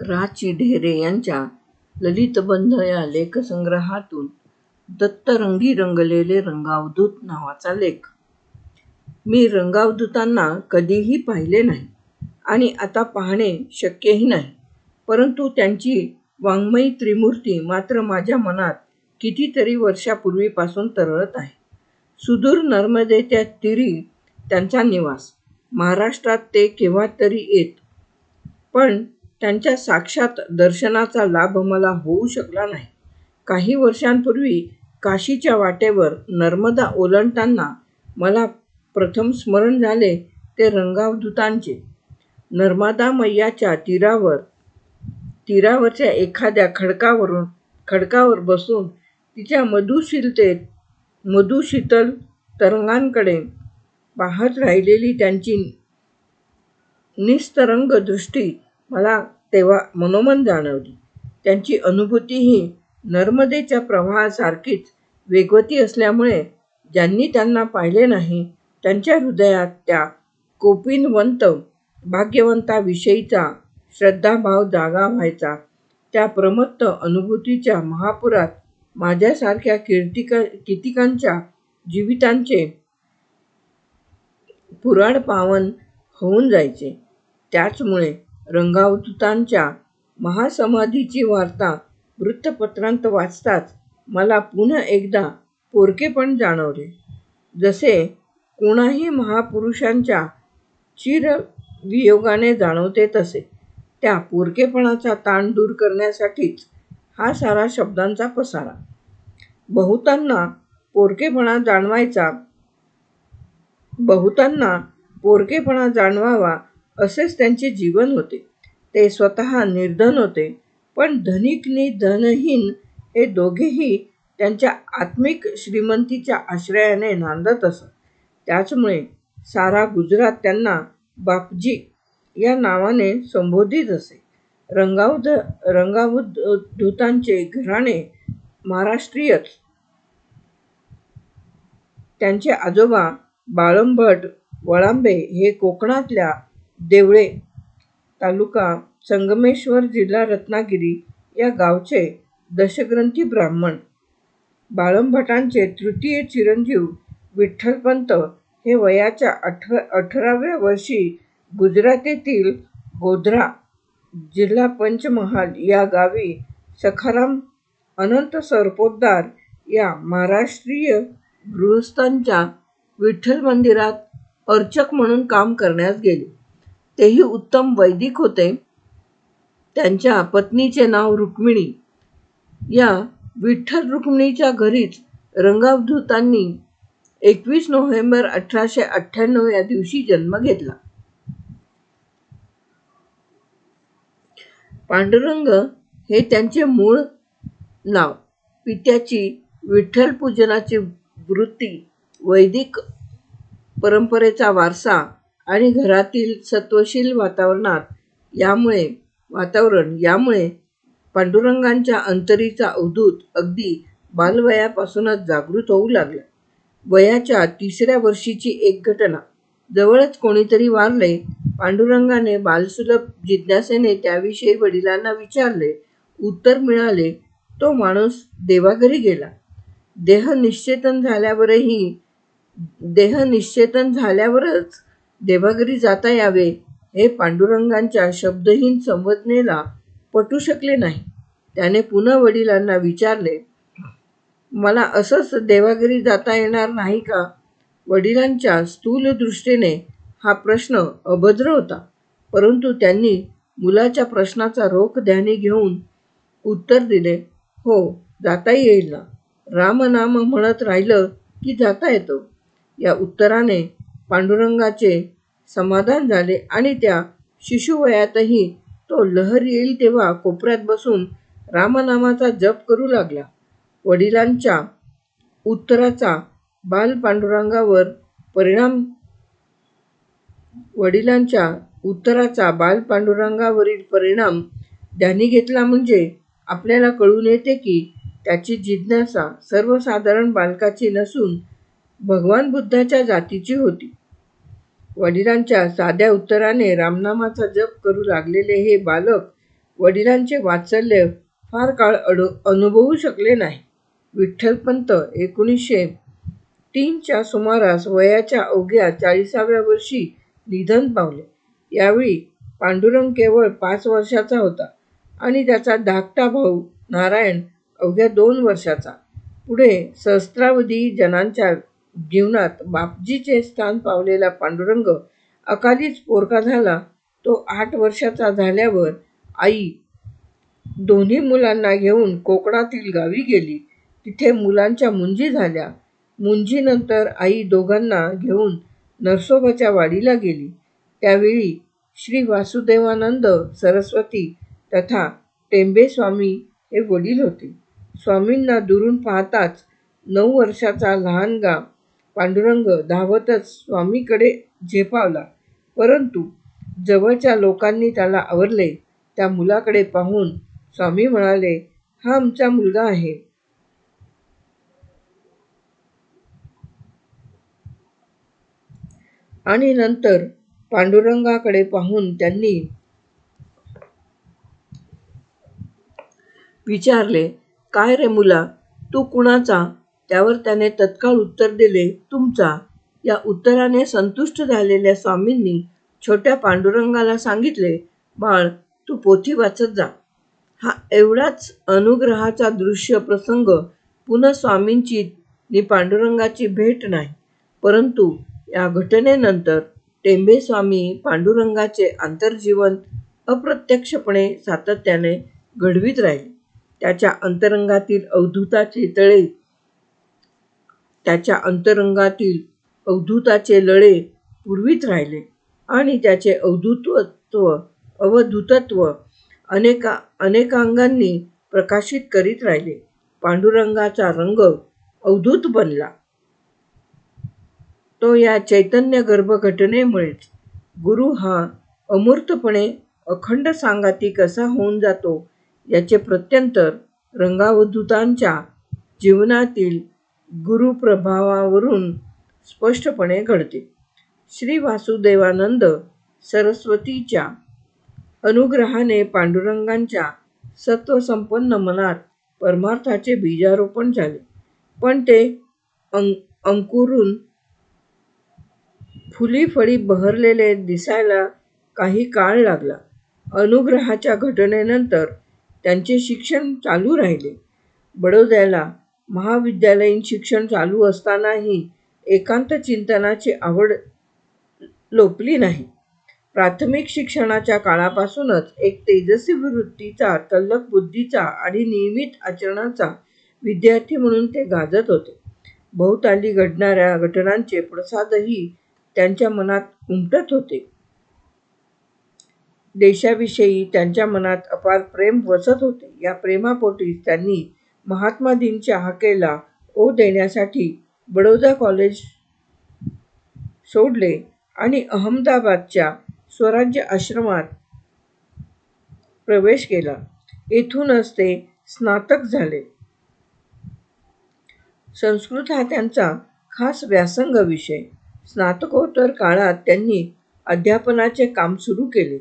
रा. चि. ढेरे यांच्या ललितबंध या लेखसंग्रहातून दत्तरंगी रंगलेले रंगावधूत नावाचा लेख. मी रंगावधूतांना कधीही पाहिले नाही आणि आता पाहणे शक्यही नाही. परंतु त्यांची वाङ्मयी त्रिमूर्ती मात्र माझ्या मनात कितीतरी वर्षापूर्वीपासून तरळत आहे. सुदूर नर्मदेच्या तिरी त्यांचा निवास. महाराष्ट्रात ते केव्हा तरी येत. पण त्यांच्या साक्षात दर्शनाचा लाभ मला होऊ शकला नाही. काही वर्षांपूर्वी काशीच्या वाटेवर नर्मदा ओलांडताना मला प्रथम स्मरण झाले ते रंगावधूतांचे. नर्मदामय्याच्या तीरावरच्या एखाद्या खडकावर बसून तिच्या मधुशीतल तरंगांकडे पाहत राहिलेली त्यांची निस्तरंग दृष्टी मला तेव्हा मनोमन जाणवली. त्यांची अनुभूतीही नर्मदेच्या प्रवाहासारखीच वेगवती असल्यामुळे ज्यांनी त्यांना पाहिले नाही त्यांच्या हृदयात त्या कोपिनवंत भाग्यवंताविषयीचा श्रद्धाभाव जागा व्हायचा. त्या प्रमत्त अनुभूतीच्या महापुरात माझ्यासारख्या कितीकांच्या जीवितांचे पुराणपावन होऊन जायचे. त्याचमुळे रंगावतांच्या महासमाधीची वार्ता वृत्तपत्रांत वाचताच मला पुन्हा एकदा पोरकेपण जाणवले. जसे कोणाही महापुरुषांच्या चिरवियोगाने जाणवते तसे. त्या पोरकेपणाचा ताण दूर करण्यासाठीच हा सारा शब्दांचा पसारा. बहुतांना पोरकेपणा जाणवायचा बहुतांना पोरकेपणा जाणवावा असेच त्यांचे जीवन होते. ते स्वतः निर्धन होते. पण धनिकनी धनहीन हे दोघेही त्यांच्या आत्मिक श्रीमंतीच्या आश्रयाने नांदत असत. त्याचमुळे सारा गुजरात त्यांना बापजी या नावाने संबोधित असे. रंगावधूतांचे घराणे महाराष्ट्रीयच. त्यांचे आजोबा बाळंभट वळांबे हे कोकणातल्या देवळे तालुका संगमेश्वर जिल्हा रत्नागिरी या गावचे दशग्रंथी ब्राह्मण. बाळंभटांचे तृतीय चिरंजीव विठ्ठलपंत हे वयाच्या अठराव्या वर्षी गुजरातेतील गोध्रा जिल्हा पंचमहाल या गावी सखाराम अनंत सरपोतदार या महाराष्ट्रीय गृहस्थांच्या विठ्ठल मंदिरात अर्चक म्हणून काम करण्यास गेले. तेही उत्तम वैदिक होते. त्यांच्या पत्नीचे नाव रुक्मिणी. या विठ्ठल-रुक्मिणीच्या घरीच रंगावधूतांनी एकवीस नोव्हेंबर अठराशे अठ्ठ्याण्णव या दिवशी जन्म घेतला. पांडुरंग हे त्यांचे मूळ नाव. पित्याची विठ्ठल पूजनाची वृत्ती, वैदिक परंपरेचा वारसा आणि घरातील सत्वशील वातावरणात यामुळे वातावरण यामुळे पांडुरंगांच्या अंतरीचा अवधूत अगदी बालवयापासूनच जागृत होऊ लागला. वयाच्या तिसऱ्या वर्षीची एक घटना. जवळच कोणीतरी वारले. पांडुरंगाने बालसुलभ जिज्ञासेने त्याविषयी वडिलांना विचारले. उत्तर मिळाले, तो माणूस देवाघरी गेला. देह निश्चेतन झाल्यावरही देहनिश्चेतन झाल्यावरच देवाघरी जाता यावे हे पांडुरंगांच्या शब्दहीन संवेदनेला पटू शकले नाही. त्याने पुन्हा वडिलांना विचारले, मला असंच देवाघरी जाता येणार नाही का? वडिलांच्या स्थूलदृष्टीने हा प्रश्न अभद्र होता. परंतु त्यांनी मुलाच्या प्रश्नाचा रोख ध्यानी घेऊन उत्तर दिले, हो, जाता येईल ना. रामनाम म्हणत राहिलं की जाता येतं. या उत्तराने पांडुरंगाचे समाधान झाले आणि त्या शिशुवयातही तो लहर येईल तेव्हा कोपऱ्यात बसून रामनामाचा जप करू लागला. वडिलांच्या उत्तराचा बालपांडुरंगावर परिणाम वडिलांच्या उत्तराचा बालपांडुरंगावरील परिणाम ध्यानी घेतला म्हणजे आपल्याला कळून येते की त्याची जिज्ञासा सर्वसाधारण बालकाची नसून भगवान बुद्धाच्या जातीची होती. वडिलांच्या साध्या उत्तराने रामनामाचा जप करू लागलेले हे बालक वडिलांचे वात्सल्य फार काळ अडू अनुभवू शकले नाही. विठ्ठलपंत एकोणीसशे तीनच्या सुमारास वयाच्या अवघ्या चाळीसाव्या वर्षी निधन पावले. यावेळी पांडुरंग केवळ पाच वर्षाचा होता आणि त्याचा धाकटा भाऊ नारायण अवघ्या दोन वर्षाचा. पुढे सहस्त्रावधी जणांच्या जीवनात बापजीचे स्थान पावलेला पांडुरंग अकालीच पोरका झाला. तो आठ वर्षाचा झाल्यावर आई दोन्ही मुलांना घेऊन कोकणातील गावी गेली. तिथे मुलांच्या मुंजी झाल्या. मुंजीनंतर आई दोघांना घेऊन नरसोबाच्या वाडीला गेली. त्यावेळी श्री वासुदेवानंद सरस्वती तथा टेंबेस्वामी हे वडील होते. स्वामींना दुरून पाहताच नऊ वर्षाचा लहानगा पांडुरंग धावतच स्वामीकडे झेपावला. परंतु जवळच्या लोकांनी त्याला आवरले. त्या मुलाकडे पाहून स्वामी म्हणाले, हा आमचा मुलगा आहे. आणि नंतर पांडुरंगाकडे पाहून त्यांनी विचारले, काय रे मुला, तू कुणाचा? त्यावर त्याने तत्काळ उत्तर दिले, तुमचा. या उत्तराने संतुष्ट झालेल्या स्वामींनी छोट्या पांडुरंगाला सांगितले, बाळ, तू पोथी वाचत जा. हा एवढाच अनुग्रहाचा दृश्य प्रसंग पुन्हा स्वामींची नि पांडुरंगाची भेट नाही. परंतु या घटनेनंतर टेंबेस्वामी पांडुरंगाचे आंतरजीवन अप्रत्यक्षपणे सातत्याने घडवीत राहिले. त्याच्या अंतरंगातील अवधूताचे तळे त्याच्या अंतरंगातील अवधूताचे लळे पुरवीत राहिले आणि त्याचे अवधूतत्व अवधूतत्व अनेका अनेकांगांनी प्रकाशित करीत राहिले. पांडुरंगाचा रंग अवधूत बनला. तो या चैतन्य गर्भघटनेमुळेच गुरु हा अमूर्तपणे अखंड सांगाती कसा होऊन जातो, याचे प्रत्यंतर रंगावधूतांच्या जीवनातील गुरुप्रभावावरून स्पष्टपणे घडते. श्री वासुदेवानंद सरस्वतीच्या अनुग्रहाने पांडुरंगांच्या सत्वसंपन्न मनात परमार्थाचे बीजारोपण झाले. पण ते अंकुरून फुली-फळी बहरलेले दिसायला काही काळ लागला. अनुग्रहाच्या घटनेनंतर त्यांचे शिक्षण चालू राहिले. बडोद्याला महाविद्यालयीन शिक्षण चालू असतानाही एकांत चिंतनाची आवड लोपली नाही. प्राथमिक शिक्षणाच्या काळापासूनच एक तेजस्वी वृत्तीचा, तल्लख बुद्धीचा आणि नियमित आचरणाचा विद्यार्थी म्हणून ते गाजत होते. भोवताली घडणाऱ्या घटनांचे पडसादही त्यांच्या मनात उमटत होते. देशाविषयी त्यांच्या मनात अपार प्रेम वसत होते. या प्रेमापोटीच त्यांनी महात्माजींच्या हाकेला ओ देण्यासाठी बडोदा कॉलेज सोडले आणि अहमदाबादच्या स्वराज्य आश्रमात प्रवेश केला. येथूनच ते स्नातक झाले. संस्कृत हा त्यांचा खास व्यासंग विषय. स्नातकोत्तर काळात त्यांनी अध्यापनाचे काम सुरू केले.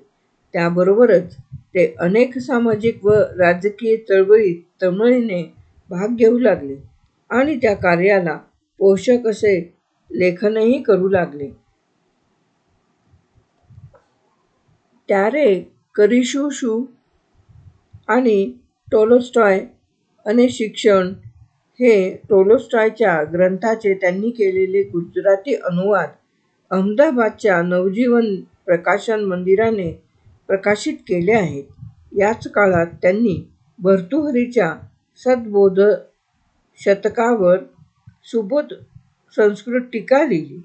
त्याबरोबरच ते अनेक सामाजिक व राजकीय चळवळीत तळमळीने भाग घेऊ लागले आणि त्या कार्याला पोषक असे लेखनही करू लागले. त्यारे करिशुशु आणि टोलोस्टॉय अने शिक्षण हे टोलोस्टॉयच्या ग्रंथाचे त्यांनी केलेले गुजराती अनुवाद अहमदाबादच्या नवजीवन प्रकाशन मंदिराने प्रकाशित केले आहेत. याच काळात त्यांनी भर्तृहरीच्या सद्बोध शतकावर सुबोध संस्कृत टीका लिहिली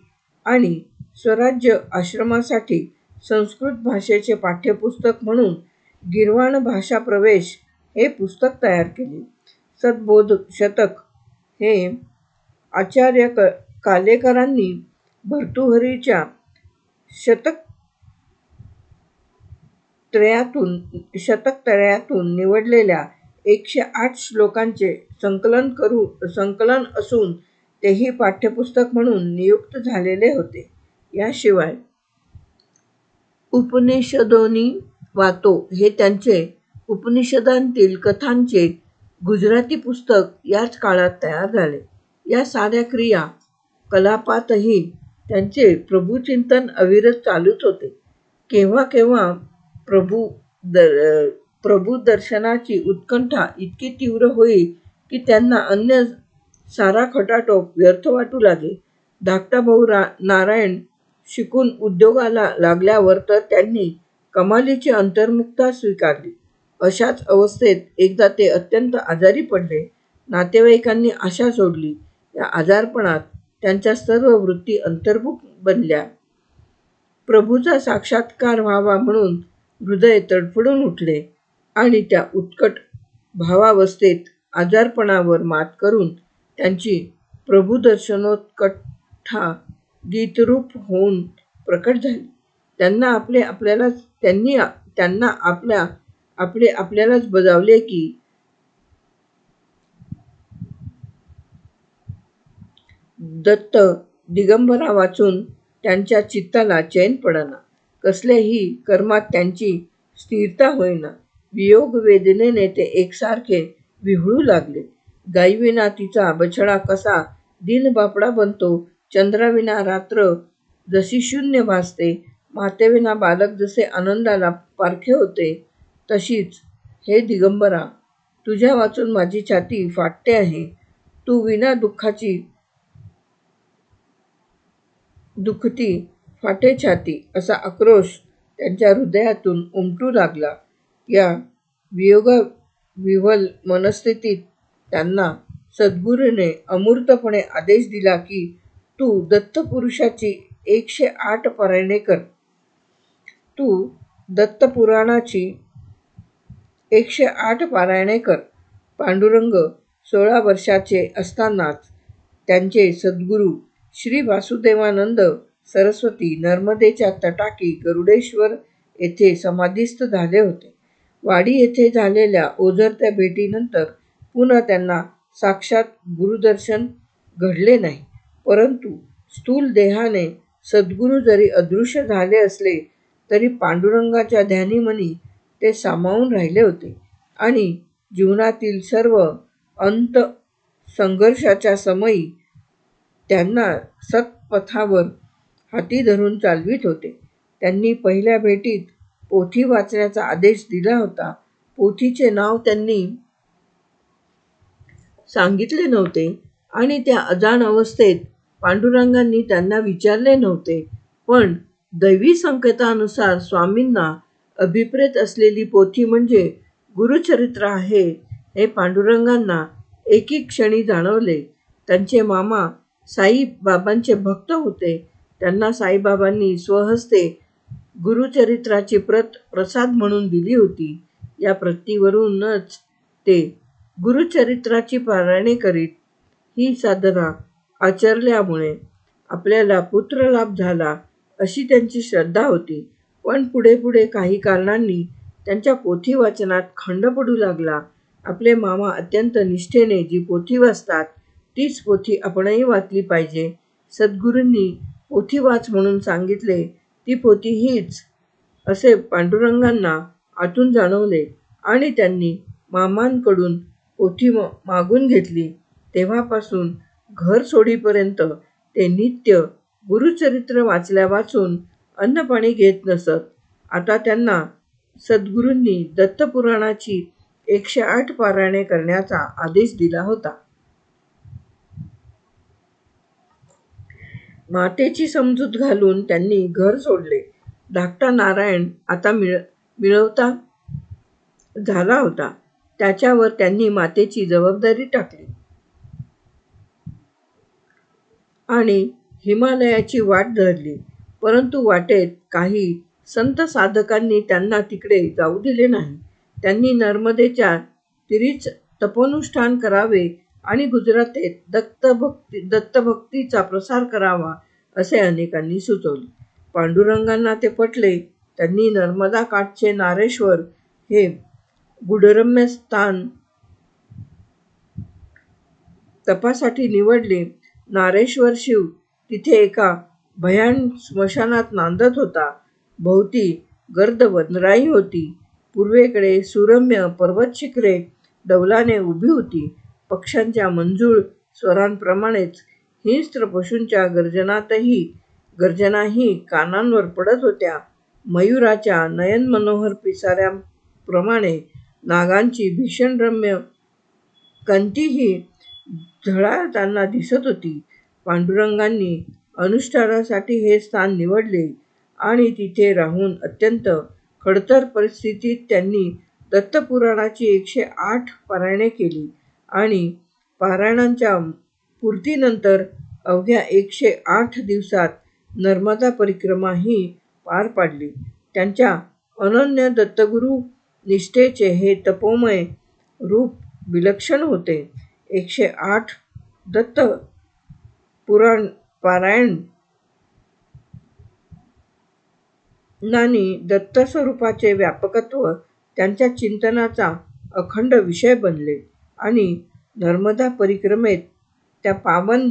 आणि स्वराज्य आश्रमासाठी संस्कृत भाषेचे पाठ्यपुस्तक म्हणून गिरवाण भाषा प्रवेश हे पुस्तक तयार केले. सद्बोध शतक हे आचार्य क कालेकरांनी भर्तुहरीच्या शतक त्रयातून शतक शतकत्रयातून निवडलेल्या एकशे आठ श्लोकांचे संकलन करू संकलन असून तेही पाठ्यपुस्तक म्हणून नियुक्त झालेले होते. याशिवाय उपनिषदोनी वातो हे त्यांचे उपनिषदांतील कथांचे गुजराती पुस्तक याच काळात तयार झाले. या साऱ्या क्रिया कलापातही त्यांचे प्रभूचिंतन अविरत चालूच होते. केव्हा केव्हा प्रभुदर्शनाची उत्कंठा इतकी तीव्र होई की त्यांना अन्य सारा खटाटोप व्यर्थ वाटू लागे. धाकटा भाऊ रा नारायण शिकून उद्योगाला लागल्यावर तर त्यांनी कमालीची अंतर्मुक्ता स्वीकारली. अशाच अवस्थेत एकदा ते अत्यंत आजारी पडले. नातेवाईकांनी आशा सोडली. या आजारपणात त्यांच्या सर्व वृत्ती अंतर्मुख बनल्या. प्रभूचा साक्षात्कार व्हावा म्हणून हृदय तडफडून उठले आणि त्या उत्कट भावावस्थेत आजारपणावर मात करून त्यांची प्रभुदर्शनोत्कंठा गीतरूप होऊन प्रकट झाली. त्यांना आपले आपल्यालाच बजावले की दत्त दिगंबरा वाचून त्यांच्या चित्ताला चैन पडना. कसल्याही कर्मात त्यांची स्थिरता होईना. वियोग वेदनेने ते एकसारखे विव्हळू लागले. गाईविना तिचा बछडा कसा दिनबापडा बनतो, चंद्राविना रात्र जशी शून्य भासते, मातेविना बालक जसे आनंदाला पारखे होते, तशीच हे दिगंबरा, तुझ्या वाचून माझी छाती फाटते आहे. तू विना दुःखाची दुखती फाटे छाती असा आक्रोश त्यांच्या हृदयातून उमटू लागला. या वियोगविव्हल मनस्थितीत त्यांना सद्गुरूने अमूर्तपणे आदेश दिला की तू दत्तपुरुषाची एकशे आठ पारायणे कर तू दत्तपुराणाची एकशे आठ पारायणे कर. पांडुरंग सोळा वर्षाचे असतानाच त्यांचे सद्गुरू श्री वासुदेवानंद सरस्वती नर्मदेच्या तटाकी गरुडेश्वर येथे समाधिस्थ झाले होते. वाडी येथे झालेल्या ओझरत्या भेटीनंतर पुन्हा त्यांना साक्षात गुरुदर्शन घडले नाही. परंतु स्थूल देहाने सद्गुरू जरी अदृश्य झाले असले तरी पांडुरंगाच्या ध्यानीमनी ते सामावून राहिले होते आणि जीवनातील सर्व अंत संघर्षाच्या समयी त्यांना सत्पथावर हाती धरून चालवीत होते. त्यांनी पहिल्या भेटीत पोथी वाचण्याचा आदेश दिला होता. पोथीचे नाव त्यांनी सांगितले नव्हते आणि त्या अजाण अवस्थेत पांडुरंगांनी त्यांना विचारले नव्हते. पण दैवी संकेतानुसार स्वामींना अभिप्रेत असलेली पोथी म्हणजे गुरुचरित्र आहे हे पांडुरंगांना एकी क्षणी जाणवले. त्यांचे मामा साईबाबांचे भक्त होते. त्यांना साईबाबांनी स्वहस्ते गुरुचरित्राची प्रत प्रसाद म्हणून दिली होती. या प्रतीवरूनच ते गुरुचरित्राची पारायणे करीत. ही साधना आचरल्यामुळे आपल्याला पुत्रलाभ झाला अशी त्यांची श्रद्धा होती. पण पुढे पुढे काही कारणांनी त्यांच्या पोथी वाचनात खंड पडू लागला. आपले मामा अत्यंत निष्ठेने जी पोथी वाचतात तीच पोथी आपणही वाचली पाहिजे. सद्गुरूंनी पोथी वाच म्हणून सांगितले ती पोथी हीच असे पांडुरंगांना आतून जाणवले आणि त्यांनी मामांकडून पोथी मागून घेतली. तेव्हापासून घर सोडीपर्यंत ते नित्य गुरुचरित्र वाचल्या-वाचून अन्नपाणी घेत नसत. आता त्यांना सद्गुरूंनी दत्तपुराणाची एकशे आठ पारायणे करण्याचा आदेश दिला होता. मातेची समजूत घालून त्यांनी घर सोडले. धाकटा नारायण आता मिळवता झाला होता. त्याच्यावर त्यांनी मातेची जबाबदारी टाकली आणि हिमालयाची वाट धरली. परंतु वाटेत काही संत-साधकांनी त्यांना तिकडे जाऊ दिले नाही. त्यांनी नर्मदेच्या तिरीच तपोनुष्ठान करावे आणि गुजरातेत दत्तभक्तीचा प्रसार करावा असे अनेकांनी सुचवले. पांडुरंगांना ते पटले. त्यांनी नर्मदा काठचे नारेश्वर हे गुडरम्य स्थान तपासाठी निवडले. नारेश्वर शिव तिथे एका भयान स्मशानात नांदत होता. भोवती गर्द वनराई होती. पूर्वेकडे सुरम्य पर्वत शिखरे डौलाने उभी होती. पक्ष्यांच्या मंजूळ स्वरांप्रमाणेच हिंस्त्र पशूंच्या गर्जनातही गर्जनाही कानांवर पडत होत्या. मयुराच्या नयनमनोहर पिसाऱ्याप्रमाणे नागांची भीषणरम्य कांतीही झळाळताना दिसत होती. पांडुरंगांनी अनुष्ठानासाठी हे स्थान निवडले आणि तिथे राहून अत्यंत खडतर परिस्थितीत त्यांनी दत्तपुराणाची एकशे आठ पारायणे केली आणि पारायणांच्या पूर्तीनंतर अवघ्या एकशे आठ दिवसात नर्मदा परिक्रमा ही पार पाडली. त्यांच्या अनन्य दत्तगुरू निष्ठेचे हे तपोमय रूप विलक्षण होते. एकशे आठ दत्त दत्तपुराणांनी दत्तस्वरूपाचे व्यापकत्व त्यांच्या चिंतनाचा अखंड विषय बनले आणि नर्मदा परिक्रमेत त्या पावन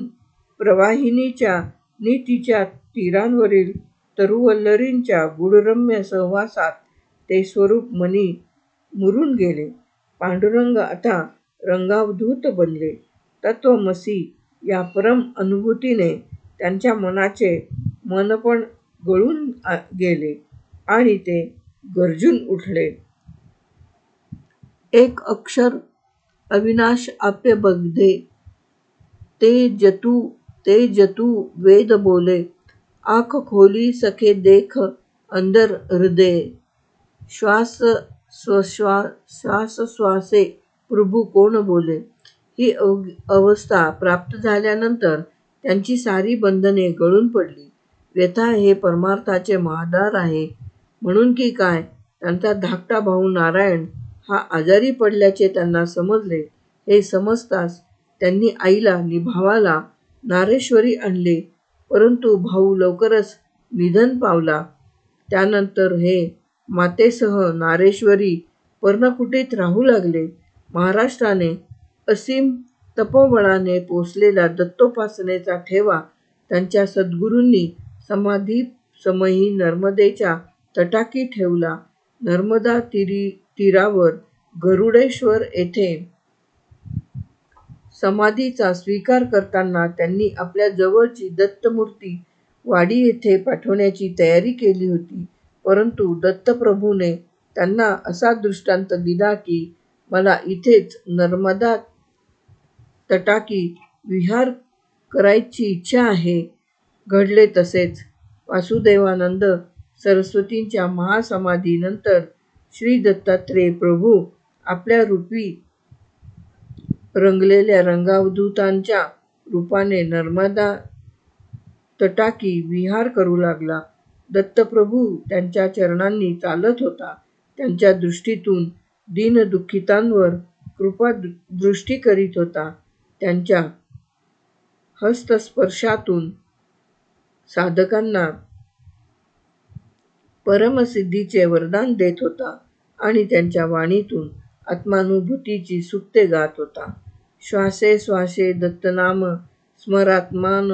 प्रवाहिनीच्या नि तिच्या तीरांवरील तरुवल्लरींच्या गुडरम्य सहवासात ते स्वरूप मनी मुरून गेले. पांडुरंग आता रंगावधूत बनले. तत्वमसी या परम अनुभूतीने त्यांच्या मनाचे मनपण गळून गेले आणि ते गर्जून उठले. एक अक्षर अविनाश अविनाशआप्यबद्धे ते जतु ते जतु वेद बोले आँख खोली सके देख अंदर हृदय श्वास स्वश्वा श्वास श्वासे प्रभू कोण बोले. ही अवस्था प्राप्त झाल्यानंतर त्यांची सारी बंधने गळून पडली. व्यथा हे परमार्थाचे महादार आहे म्हणून की काय त्यांचा धाकटा भाऊ नारायण हा आजारी पडल्याचे त्यांना समजले. हे समजताच त्यांनी आईला निभावाला नारेश्वरी आणले परंतु भाऊ लवकरच निधन पावला. त्यानंतर हे मातेसह नारेश्वरी पर्णकुटीत राहू लागले. महाराष्ट्राने असीम तपोबळाने पोचलेला दत्तोपासनेचा ठेवा त्यांच्या सद्गुरूंनी समाधीसमयी नर्मदेच्या तटाकी ठेवला. नर्मदा तीरावर गरुडेश्वर येथे समाधीचा स्वीकार करताना त्यांनी आपल्या जवळची दत्तमूर्ती वाडी येथे पाठवण्याची तयारी केली होती. परंतु दत्तप्रभूने त्यांना असा दृष्टांत दिला की मला इथेच नर्मदा तटाकी विहार करायची इच्छा आहे. घडले तसेच. वासुदेवानंद सरस्वतींच्या महासमाधीनंतर श्री दत्तात्रेय प्रभू आपल्या रूपी रंगलेल्या रंगावधूतांच्या रूपाने नर्मदा तटाकी विहार करू लागला. दत्तप्रभू त्यांच्या चरणांनी चालत होता. त्यांच्या दृष्टीतून दीनदुःखितांवर कृपादृष्टी करीत होता. त्यांच्या हस्तस्पर्शातून साधकांना परमसिद्धीचे वरदान देत होता आणि त्यांच्या वाणीतून आत्मानुभूतीची सूक्ते गात होता. श्वासे श्वासे दत्तनाम स्मरात्मान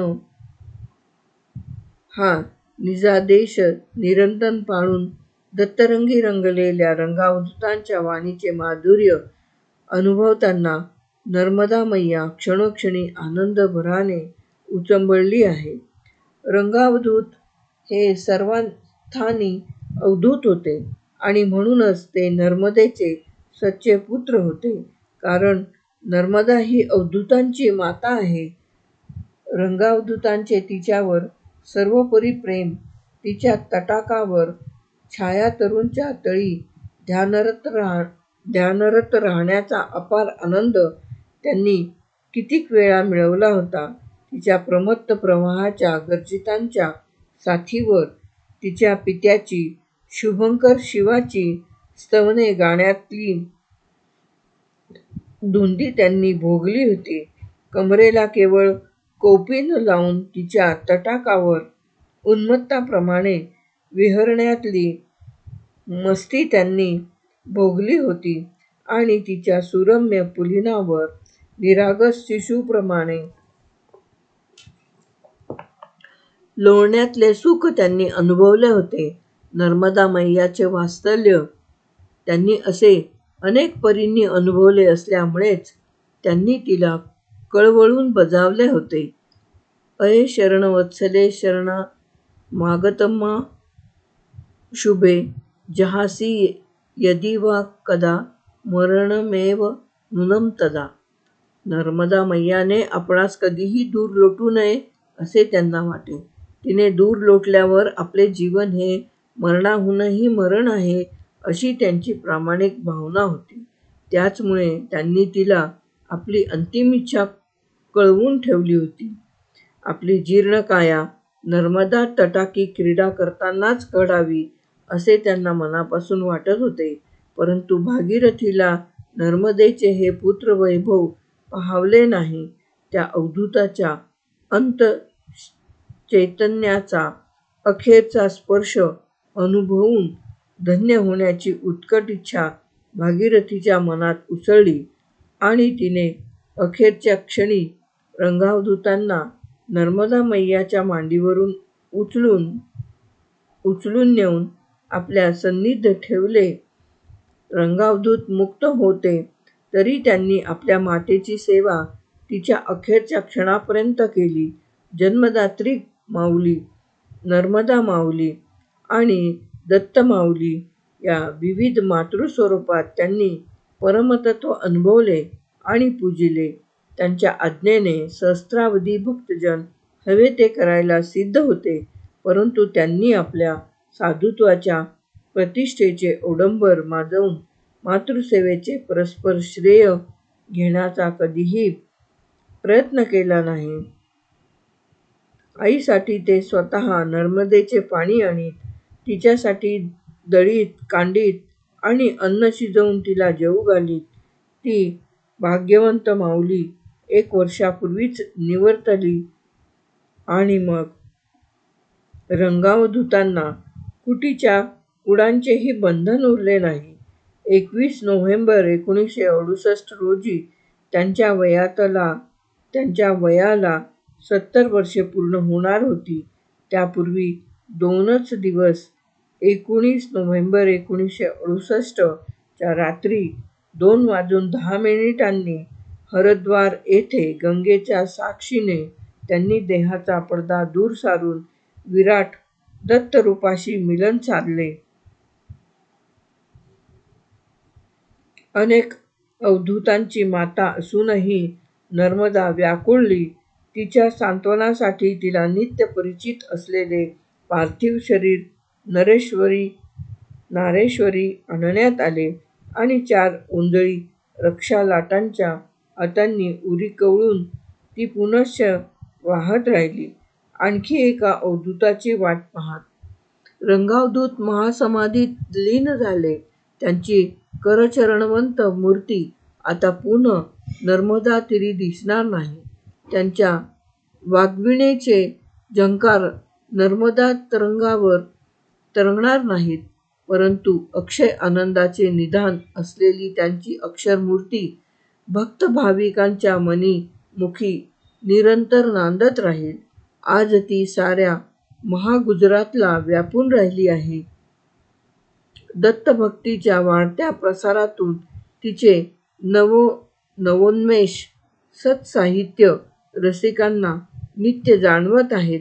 हा निजादेश निरंतर पाळून दत्तरंगी रंगलेल्या रंगावधूतांच्या वाणीचे माधुर्य अनुभवताना नर्मदा मैया क्षणोक्षणी आनंदभराने उचंबळली आहे. रंगावधूत हे सर्वां स्थानी अवधूत होते आणि म्हणूनच ते नर्मदेचे सच्चे पुत्र होते. कारण नर्मदा ही अवधूतांची माता आहे. रंगावधूतांचे तिच्यावर सर्वोपरी प्रेम, तिच्या तटाकावर छाया तरुणच्या तळी ध्यानरत राहण्याचा अपार आनंद त्यांनी कितीक वेळा मिळवला होता. तिच्या प्रमत्त प्रवाहाच्या गर्जितांच्या साथीवर तिच्या पित्याची, शुभंकर शिवाची स्तवने गाण्यातली धुंदी त्यांनी भोगली होती. कमरेला केवळ कौपीन लावून तिच्या तटाकावर उन्मत्ताप्रमाणे विहरण्यातली मस्ती त्यांनी भोगली होती आणि तिच्या सुरम्य पुलिनावर निरागस शिशूप्रमाणे लोण्यातले सुख त्यांनी अनुभवले होते. नर्मदा मैयाचे वास्तल्य त्यांनी असे अनेक परींनी अनुभवले असल्यामुळेच त्यांनी तिला कळवळून बजावले होते. अये शरणवत्सले शरणमागतम्मा शुभे जहासी यदि वा कदा मरणमेव नुनम तदा. नर्मदा मैयाने आपणास कधीही दूर लोटू नये असे त्यांना वाटे. तिने दूर लोटल्यावर आपले जीवन हे मरणाहूनही मरण आहे अशी त्यांची प्रामाणिक भावना होती. त्याचमुळे त्यांनी तिला आपली अंतिम इच्छा कळवून ठेवली होती. आपली जीर्ण काया नर्मदा तटाकी क्रीडा करतानाच कळावी असे त्यांना मनापासून वाटत होते. परंतु भागीरथीला नर्मदेचे हे पुत्र वैभव पाहावले नाही. त्या अवधूताच्या अंत चैतन्याचा अखेरचा स्पर्श अनुभवून धन्य होण्याची उत्कट इच्छा भागीरथीच्या मनात उसळली आणि तिने अखेरच्या क्षणी रंगावधूतांना नर्मदा मैयाच्या मांडीवरून उचलून नेऊन आपल्या सन्निध ठेवले. रंगावधूत मुक्त होते तरी त्यांनी आपल्या मातेची सेवा तिच्या अखेरच्या क्षणापर्यंत केली. जन्मदात्री माऊली, नर्मदा माऊली आणि दत्त माऊली या विविध मातृस्वरूपात त्यांनी परमतत्त्व अनुभवले आणि पूजिले. त्यांच्या आज्ञेने सहस्रावधी भक्तजन हवे ते करायला सिद्ध होते. परंतु त्यांनी आपल्या साधुत्वाच्या प्रतिष्ठेचे ओडंबर माजवून मातृसेवेचे परस्पर श्रेय घेण्याचा कधीही प्रयत्न केला नाही. आईसाठी ते स्वतः नर्मदेचे पाणी आणीत, तिच्यासाठी दळीत, कांडीत आणि अन्न शिजवून तिला जेवू घालीत. ती भाग्यवंत माऊली एक वर्षापूर्वीच निवर्तली आणि मग रंगावधूतांना कुटीच्या कुडांचेही बंधन उरले नाही. एकवीस नोव्हेंबर एकोणीसशे अडुसष्ट रोजी त्यांच्या वयाला सत्तर वर्षे पूर्ण होणार होती. त्यापूर्वी दोनच दिवस एकोणीस नोव्हेंबर एकोणीसशे अडुसष्टच्या रात्री दोन वाजून दहा मिनिटांनी हरद्वार येथे गंगेच्या साक्षीने त्यांनी देहाचा पडदा दूर सारून विराट दत्तरूपाशी मिलन साधले. अनेक अवधूतांची माता असूनही नर्मदा व्याकुळली. तिच्या सांत्वनासाठी तिला नित्य परिचित असलेले पार्थिव शरीर नरेश्वरी नारेश्वरी आणण्यात आले आणि चार ओंजळी रक्षालाटांच्या हातांनी उरी कवळून ती पुनश्च वाहत राहिली आणखी एका अवधूताची वाट पाहत रंगावधूत महासमाधीत लीन झाले. त्यांची करचरणवंत मूर्ती आता पुन्हा नर्मदा तिरी दिसणार नाही. त्यांच्या वाग्वीणेचे झंकार नर्मदातरंगावर तरंगणार नाहीत. परंतु अक्षय आनंदाचे निधान असलेली त्यांची अक्षरमूर्ती भक्त-भाविकांच्या मनी मुखी निरंतर नांदत राहील. आज ती साऱ्या महागुजरातला व्यापून राहिली आहे. दत्तभक्तीच्या वाढत्या प्रसारातून तिचे नवो नवोन्मेष सत्साहित्य रसिकांना नित्य जाणवत आहेत.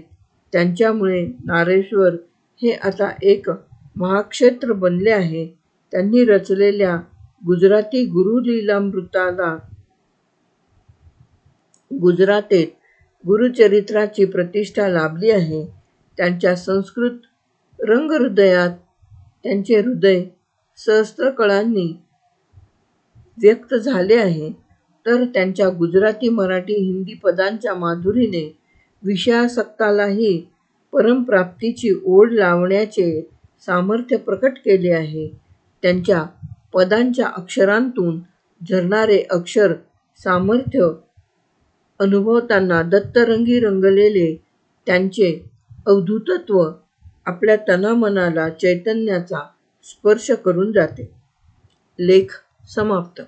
त्यांच्यामुळे नारेश्वर हे आता एक महाक्षेत्र बनले आहे. त्यांनी रचलेल्या गुजराती गुरुलीलामृताला गुजरातेत गुरुचरित्राची प्रतिष्ठा लाभली आहे. त्यांच्या संस्कृत रंगहृदयात त्यांचे हृदय सहस्त्रकळांनी व्यक्त झाले आहे, तर त्यांच्या गुजराती, मराठी, हिंदी पदांच्या माधुरीने विषयासक्तालाही परमप्राप्तीची ओढ लावण्याचे सामर्थ्य प्रकट केले आहे. त्यांच्या पदांच्या अक्षरांतून झरणारे अक्षर सामर्थ्य अनुभवताना दत्तरंगी रंगलेले त्यांचे अवधूतत्व आपल्या तनामनाला चैतन्याचा स्पर्श करून जाते. लेख समाप्त